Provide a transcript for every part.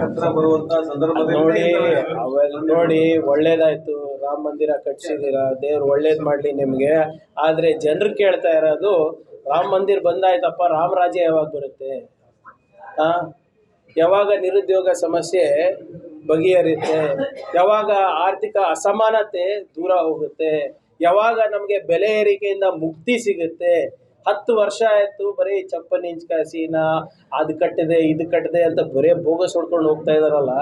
ಹತ್ರ ಬರುವಂತ ಸಂದರ್ಭದಲ್ಲಿ ನೋಡಿ ಅವೆಲ್ಲ ನೋಡಿ ಒಳ್ಳೇದಾಯ್ತು. ರಾಮ ಮಂದಿರ ಕಟ್ಸಿದೀರ ದೇವ್ರು ಒಳ್ಳೇದ್ ಮಾಡ್ಲಿ ನಿಮ್ಗೆ. ಆದ್ರೆ ಜನರು ಕೇಳ್ತಾ ಇರೋದು ರಾಮ ಮಂದಿರ ಬಂದಾಯ್ತಪ್ಪ ರಾಮರಾಜ್ಯ ಯಾವಾಗ ಬರುತ್ತೆ? ಆ? ಯಾವಾಗ ನಿರುದ್ಯೋಗ ಸಮಸ್ಯೆ ಬಗೆಹರಿಯುತ್ತೆ? ಯಾವಾಗ ಆರ್ಥಿಕ ಅಸಮಾನತೆ ದೂರ ಹೋಗುತ್ತೆ? ಯಾವಾಗ ನಮಗೆ ಬೆಲೆ ಏರಿಕೆಯಿಂದ ಮುಕ್ತಿ ಸಿಗುತ್ತೆ? ಹತ್ತು ವರ್ಷ ಆಯ್ತು ಬರೀ ಚಪ್ಪನ್ ಇಂಚ್ಕಾಸಿನ ಅದು ಕಟ್ಟಿದೆ ಇದು ಕಟ್ಟಿದೆ ಅಂತ ಬರೀ ಬೋಗಸ್ ಹೊಡ್ಕೊಂಡು ಹೋಗ್ತಾ ಇದಾರಲ್ಲ.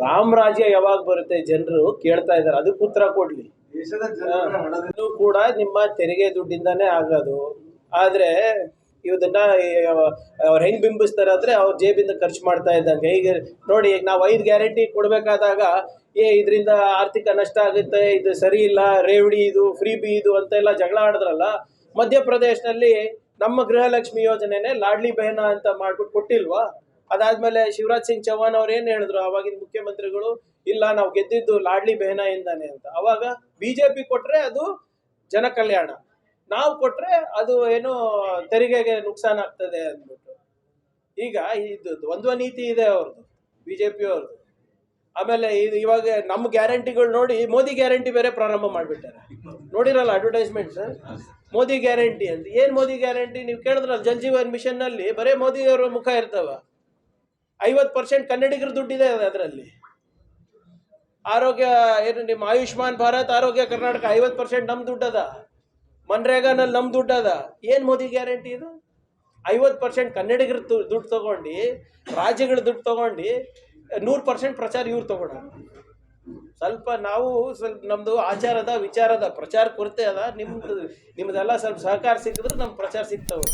ರಾಮರಾಜ್ಯ ಯಾವಾಗ ಬರುತ್ತೆ ಜನರು ಕೇಳ್ತಾ ಇದಾರೆ ಅದಕ್ಕೆ ಉತ್ತರ ಕೊಡ್ಲಿ. ಕೂಡ ನಿಮ್ಮ ತೆರಿಗೆ ದುಡ್ಡಿಂದಾನೇ ಆಗೋದು. ಆದ್ರೆ ಇವ್ದನ್ನ ಅವ್ರು ಹೆಂಗ್ ಬಿಂಬಿಸ್ತಾರೆ ಅಂದ್ರೆ ಅವ್ರ ಜೇಬಿಂದ ಖರ್ಚು ಮಾಡ್ತಾ ಇದ್ದಂಗೆ. ಈಗ ನೋಡಿ ಈಗ ನಾವು ಐದು ಗ್ಯಾರಂಟಿ ಕೊಡ್ಬೇಕಾದಾಗ ಏ ಇದರಿಂದ ಆರ್ಥಿಕ ನಷ್ಟ ಆಗುತ್ತೆ ಇದು ಸರಿ ಇಲ್ಲ ರೇವಡಿ ಇದು ಫ್ರೀ ಬಿ ಇದು ಅಂತ ಎಲ್ಲ ಜಗಳ ಆಡಿದ್ರಲ್ಲ ಮಧ್ಯಪ್ರದೇಶನಲ್ಲಿ ನಮ್ಮ ಗೃಹಲಕ್ಷ್ಮಿ ಯೋಜನೆನೆ ಲಾಡ್ಲಿ ಬೆಹನಾ ಅಂತ ಮಾಡ್ಬಿಟ್ಟು ಕೊಟ್ಟಿಲ್ವಾ? ಅದಾದ್ಮೇಲೆ ಶಿವರಾಜ್ ಸಿಂಗ್ ಚೌಹಾಣ್ ಅವ್ರು ಏನ್ ಹೇಳಿದ್ರು? ಅವಾಗಿನ ಮುಖ್ಯಮಂತ್ರಿಗಳು, ಇಲ್ಲ, ನಾವು ಗೆದ್ದಿದ್ದು ಲಾಡ್ಲಿ ಬೆಹನ ಇಂದಾನೆ ಅಂತ. ಅವಾಗ ಬಿಜೆಪಿ ಕೊಟ್ರೆ ಅದು ಜನ ಕಲ್ಯಾಣ ನಾವು ಕೊಟ್ರೆ ಅದು ಏನು ತೆರಿಗೆಗೆ ನುಕ್ಸಾನ ಆಗ್ತದೆ ಅಂದ್ಬಿಟ್ಟು. ಈಗ ಇದು ದ್ವಂದ್ವ ನೀತಿ ಇದೆ ಅವ್ರದ್ದು ಬಿಜೆಪಿ ಅವ್ರದ್ದು ಆಮೇಲೆ ಇದು ಇವಾಗ ನಮ್ಮ ಗ್ಯಾರಂಟಿಗಳು ನೋಡಿ ಮೋದಿ ಗ್ಯಾರಂಟಿ ಬೇರೆ ಪ್ರಾರಂಭ ಮಾಡಿಬಿಟ್ಟಾರೆ. ನೋಡಿರಲ್ಲ ಅಡ್ವರ್ಟೈಸ್ಮೆಂಟ್ಸ್ ಮೋದಿ ಗ್ಯಾರಂಟಿ ಅಂತ. ಏನು ಮೋದಿ ಗ್ಯಾರಂಟಿ? ನೀವು ಕೇಳಿದ್ರೆ ಜಲ್ ಜೀವನ್ ಮಿಷನ್ನಲ್ಲಿ ಬರೇ ಮೋದಿ ಅವರ ಮುಖ ಇರ್ತವ. ಐವತ್ತು ಪರ್ಸೆಂಟ್ ಕನ್ನಡಿಗರ ದುಡ್ಡಿದೆ ಅದರಲ್ಲಿ. ಆರೋಗ್ಯ, ಏನು ನಿಮ್ಮ ಆಯುಷ್ಮಾನ್ ಭಾರತ್ ಆರೋಗ್ಯ ಕರ್ನಾಟಕ ಐವತ್ತು ಪರ್ಸೆಂಟ್ ನಮ್ಮ ದುಡ್ಡದ ಮನ್ರೇಗಾನಲ್ಲಿ ನಮ್ಮ ದುಡ್ಡದ ಏನು ಮೋದಿ ಗ್ಯಾರಂಟಿ ಇದು? ಐವತ್ತು ಪರ್ಸೆಂಟ್ ಕನ್ನಡಿಗರ ದುಡ್ಡು ತಗೊಂಡು, ರಾಜ್ಯಗಳ ದುಡ್ಡು ತಗೊಂಡು ನೂರು ಪರ್ಸೆಂಟ್ ಪ್ರಚಾರ ಇವ್ರು ತಗೊಂಡ. ಸ್ವಲ್ಪ ನಾವು ಸ್ವಲ್ಪ ನಮ್ಮದು ಆಚಾರದ, ವಿಚಾರದ ಪ್ರಚಾರ ಕೊರತೆ ಅದ. ನಿಮ್ದು, ನಿಮ್ದೆಲ್ಲ ಸ್ವಲ್ಪ ಸಹಕಾರ ಸಿಕ್ಕಿದ್ರೆ ನಮ್ಗೆ ಪ್ರಚಾರ ಸಿಗ್ತಾವೆ.